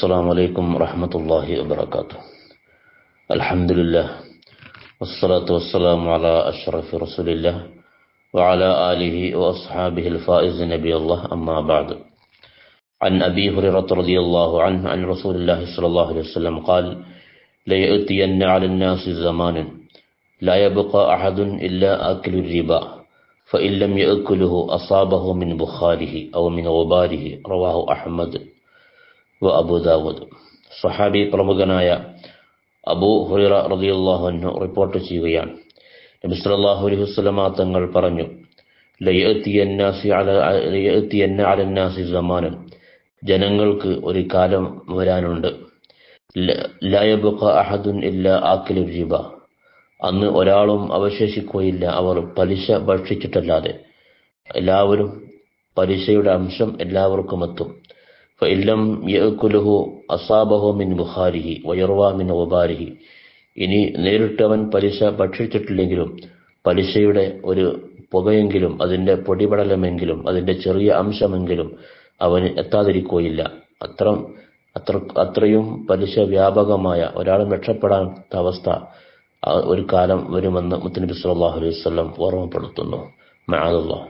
السلام عليكم ورحمة الله وبركاته. الحمد لله والصلاة والسلام على أشرف رسول الله وعلى آله وأصحابه الفائز نبي الله أما بعد. عن أبي هريرة رضي الله عنه عن رسول الله صلى الله عليه وسلم قال ليأتين على الناس زمان لا يبقى أحد إلا أكل الربا فإن لم يأكله أصابه من بخاره أو من غباره. رواه أحمد. വ സഹാബി പ്രമുഖനായ അബൂ ഹുറ റതിയുള്ളാഹുനു റിപ്പോർട്ട് ചെയ്യുകയാണ്. നബി സല്ലല്ലാഹു അലൈഹി വസല്ലമ തങ്ങൾ പറഞ്ഞു ജനങ്ങൾക്ക് ഒരു കാലം വരാനുണ്ട്. അഹദുൻ അന്ന് ഒരാളും അവശേഷിക്കുകയില്ല. അവർ പലിശ ഭക്ഷിച്ചിട്ടല്ലാതെ എല്ലാവരും പലിശയുടെ അംശം എല്ലാവർക്കും എത്തും ഫഇല്ലം യഅകുലുഹു അസാബഹു മിൻ ബുഖാരിഹി വയർവാ മിൻ ഉബാരിഹി ഇനി നേരിട്ട് അവൻ പലിശ ഭക്ഷിച്ചിട്ടില്ലെങ്കിലും പലിശയുടെ ഒരു പുകയെങ്കിലും അതിന്റെ പൊടിപടലമെങ്കിലും അതിന്റെ ചെറിയ അംശമെങ്കിലും അവന് എത്താതിരിക്കുകയില്ല. അത്ര അത്ര അത്രയും പലിശ വ്യാപകമായ ഒരാളും രക്ഷപ്പെടാത്ത അവസ്ഥ ഒരു കാലം വരുമെന്ന് മുത്തനബി സല്ലല്ലാഹു അലൈഹി വസല്ലം ഓർമ്മപ്പെടുത്തുന്നു. മഅദല്ലാഹ്.